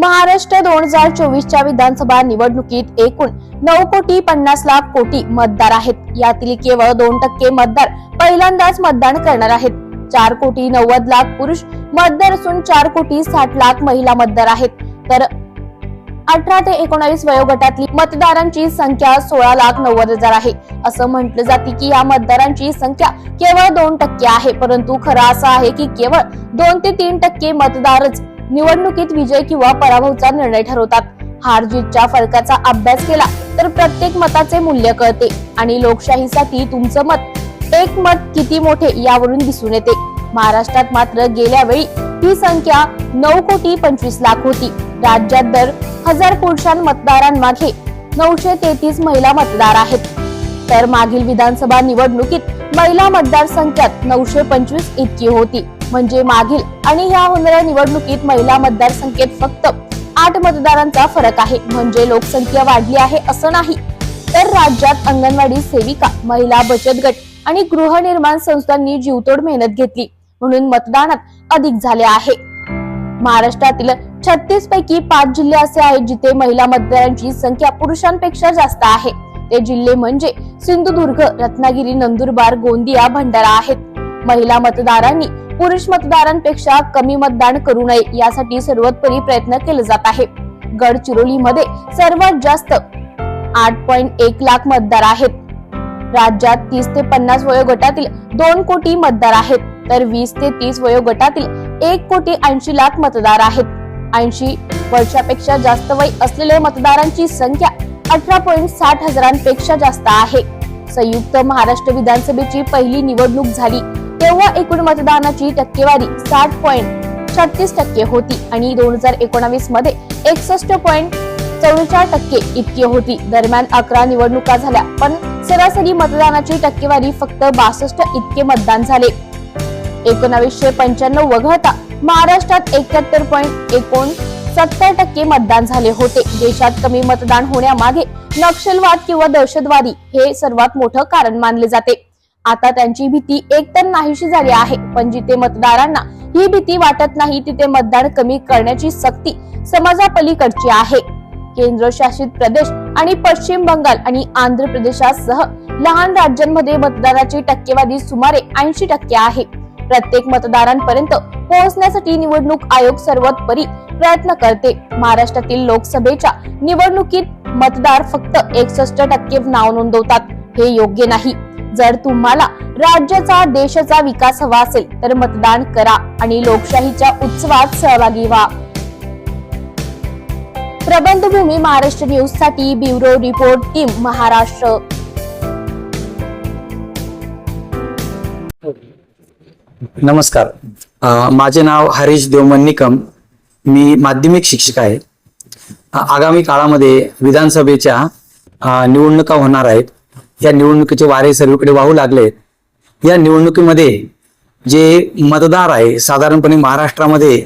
महाराष्ट्र दोन हजार चोवीसच्या विधानसभा निवडणुकीत एकूण नऊ कोटी पन्नास लाख कोटी मतदार आहेत. यातील केवळ दोन टक्के मतदार पहिल्यांदाच मतदान करणार आहेत. चार कोटी नव्वद लाख पुरुष मतदार असून चार कोटी साठ लाख महिला मतदार आहेत. तर अठरा ते एकोणावीस वयोगटातली मतदारांची संख्या सोळा लाख नव्वद हजार आहे. असं म्हटलं जाते की या मतदारांची संख्या केवळ दोन टक्के आहे. परंतु खरं असं आहे की केवळ दोन ते तीन टक्के मतदारच निवडणुकीत विजय किंवा पराभवचा निर्णय ठरवतात. हार जीतच्या फरकाचा अभ्यास केला तर प्रत्येक मताचे मूल्य कळते आणि लोकशाहीसाठी तुमचं मत एक मत किती मोठे यावरून दिसून येते. महाराष्ट्रात मात्र गेल्या वेळी ही संख्या नऊ कोटी पंचवीस लाख होती. राज्यात दर हजार पुरुषां मतदारांमागे नऊशे तेहतीस महिला मतदार आहेत. तर मागील विधानसभा निवडणुकीत महिला मतदार संख्यात नऊशे पंचवीस इतकी होती. म्हणजे मागील आणि ह्या होणाऱ्या निवडणुकीत महिला मतदारसंख्येत फक्त आठ मतदारांचा फरक आहे. म्हणजे लोकसंख्या वाढली आहे असं नाही. तर राज्यात अंगणवाडी सेविका महिला बचत गट आणि गृहनिर्माण संस्थांनी जीवतोड मेहनत घेतली. म्हणून मतदानात अधिक झाले आहे. महाराष्ट्रातील छत्तीस पैकी पाच जिल्हे असे आहेत जिथे महिला मतदारांची संख्या पुरुषांपेक्षा जास्त आहे. ते जिल्हे म्हणजे सिंधुदुर्ग रत्नागिरी नंदुरबार गोंदिया भंडारा आहेत. महिला मतदारांनी पुरुष मतदारांपेक्षा कमी मतदान करू नये यासाठी सर्वोत्परी प्रयत्न केले जात आहे. गडचिरोलीमध्ये सर्वात जास्त आठ पॉइंट एक लाख मतदार आहेत. राज्यात तीस ते पन्नास वयोगटातील दोन कोटी मतदार आहेत तर वीस ते तीस वयोगटातील एक कोटी ऐंशी लाख मतदार आहेत. ऐंशी वर्षापेक्षा जास्त वय असलेल्या मतदारांची संख्या अठरा पॉइंट साठ हजारांपेक्षा जास्त आहे. संयुक्त महाराष्ट्र विधानसभेची पहिली निवडणूक झाली. तेव्हा एकूण मतदानाची टक्केवारी साठ पॉइंट छत्तीस टक्के होती आणि दोन हजार एकोणावीसमध्ये एकसष्ट पॉइंट चौवेचाळ टक्के इतकी होती. दरम्यान अकरा निवडणुका झाल्या पण सरासरी मतदानाची टक्केवारी फक्त बासष्ट इतके मतदान झाले. एकोणावीसशे पंच्याण्णव वगळता महाराष्ट्रात एकाहत्तर पॉईंट एकोण सत्तर टक्के मतदान झाले होते. देशात कमी मतदान होण्यामागे नक्षलवाद किंवा दहशतवादी हे सर्वात मोठं कारण मानले जाते. आता त्यांची भीती एकतर नाहीशी झाली आहे पण जिथे मतदारांना ही भीती वाटत नाही तिथे मतदान कमी करण्याची सक्ती समाजापलीकडची आहे. केंद्रशासित प्रदेश आणि पश्चिम बंगाल आणि आंध्र प्रदेशासह लहान राज्यांमध्ये मतदानाची टक्केवारी सुमारे ऐंशी टक्के आहे. प्रत्येक मतदारांपर्यंत पोहोचण्यासाठी निवडणूक आयोग सर्वोत्परी प्रयत्न करते. महाराष्ट्रातील लोकसभेच्या निवडणुकीत मतदार फक्त एकसष्ट टक्के नाव नोंदवतात. हे योग्य नाही. जर तुम्हाला राज्याचा देशाचा विकास हवा असेल तर मतदान करा आणि लोकशाहीच्या उत्सवात सहभागी व्हा. प्रबंधभूमी महाराष्ट्र न्यूजसाठी ब्युरो रिपोर्ट टीम महाराष्ट्र. नमस्कार. माझे नाव हरीश देवमन निकम मी माध्यमिक शिक्षक आहे. आगामी काळामध्ये विधानसभेच्या निवडणुका होणार आहेत. या निवडणुकीचे वारे सर्वीकडे वाहू लागले. या निवडणुकीमध्ये जे मतदार आहे साधारणपणे महाराष्ट्रामध्ये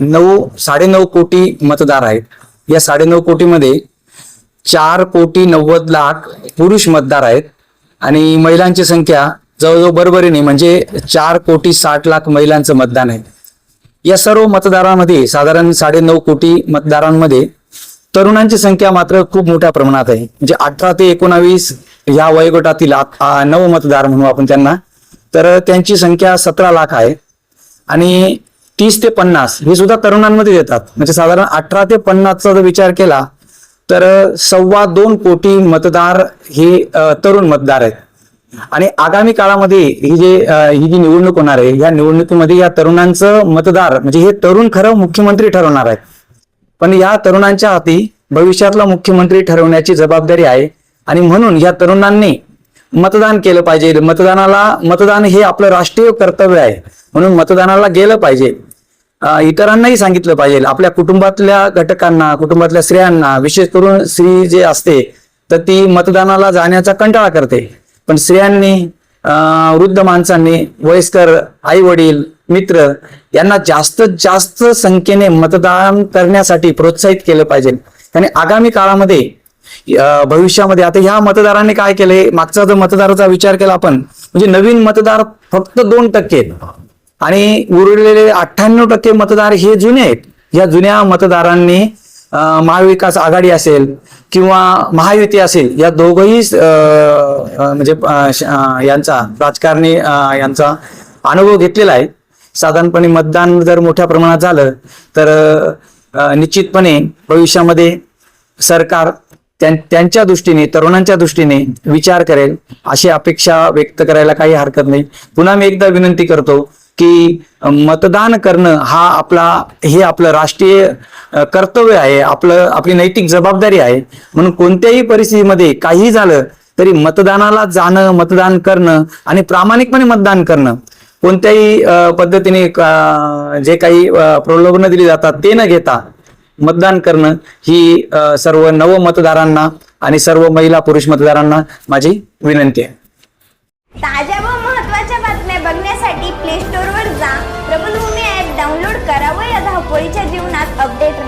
नऊ साडेनऊ कोटी मतदार आहेत. या साडेनऊ कोटीमध्ये चार कोटी नव्वद लाख पुरुष मतदार आहेत आणि महिलांची संख्या जवळजवळ बरोबरीने म्हणजे चार कोटी साठ लाख महिलांचं मतदान आहे. या सर्व मतदारांमध्ये साधारण साडेनऊ कोटी मतदारांमध्ये तरुणांची संख्या मात्र खूप मोठ्या प्रमाणात आहे. म्हणजे अठरा ते एकोणावीस या वयोगटातील नव मतदार म्हणू आपण त्यांना. तर त्यांची संख्या सतरा लाख आहे. आणि तीस ते पन्नास हे सुद्धा तरुणांमध्ये येतात. म्हणजे साधारण अठरा ते पन्नासचा जर विचार केला तर सव्वा दोन कोटी मतदार हे तरुण मतदार आहेत. आणि आगामी काळामध्ये ही जे ही जी निवडणूक होणार आहे या निवडणुकीमध्ये या तरुणांचं मतदार म्हणजे हे तरुण खरं मुख्यमंत्री ठरवणार आहेत. पण या तरुणांच्या हाती भविष्यातला मुख्यमंत्री ठरवण्याची जबाबदारी आहे. आणि म्हणून या तरुणांनी मतदान केलं पाहिजे. मतदानाला मतदान हे आपलं राष्ट्रीय कर्तव्य आहे. म्हणून मतदानाला गेलं पाहिजे. इतरांनाही सांगितलं पाहिजे. आपल्या कुटुंबातल्या घटकांना कुटुंबातल्या स्त्रियांना विशेष करून स्त्री जे असते तर ती मतदानाला जाण्याचा कंटाळा करते. पण स्त्रियांनी वृद्ध माणसांनी वयस्कर आई वडील मित्र यांना जास्तीत जास्त संख्येने मतदान करण्यासाठी प्रोत्साहित केलं पाहिजे. आणि आगामी काळामध्ये भविष्यामध्ये आता ह्या मतदारांनी काय केलंय मागचा जर मतदाराचा विचार केला आपण म्हणजे नवीन मतदार फक्त दोन टक्के आहेत. आणि उरलेले अठ्ठ्याण्णव टक्के मतदार हे जुने आहेत. या जुन्या मतदारांनी महाविकास आघाडी असेल किंवा महायुती असेल या दोघही म्हणजे अं, यांचा राजकारणी यांचा अनुभव घेतलेला आहे. साधारणपणे मतदान जर मोठ्या प्रमाणात झालं तर निश्चितपणे भविष्यामध्ये सरकार त्यां- त्यांच्या दृष्टीने तरुणांच्या दृष्टीने विचार करेल अशी अपेक्षा व्यक्त करायला काही हरकत नाही. पुन्हा मी एकदा विनंती करतो की मतदान करणं हा आपला हे आपलं राष्ट्रीय कर्तव्य आहे आपलं आपली नैतिक जबाबदारी आहे. म्हणून कोणत्याही परिस्थितीमध्ये काही झालं तरी मतदानाला जाणं मतदान करणं आणि प्रामाणिकपणे मतदान करणं कोणत्याही पद्धतीने अं, जे काही अं, प्रलोभनं दिली जातात ते न घेता मतदान करणं ही सर्व नव मतदारांना आणि सर्व महिला पुरुष मतदारांना माझी विनंती आहे. ताज्या व महत्त्वाच्या बातम्या बघण्यासाठी प्ले स्टोर वर जा. प्रबलभूमी ऍप डाउनलोड करा व या धावपळीच्या जीवनात अपडेट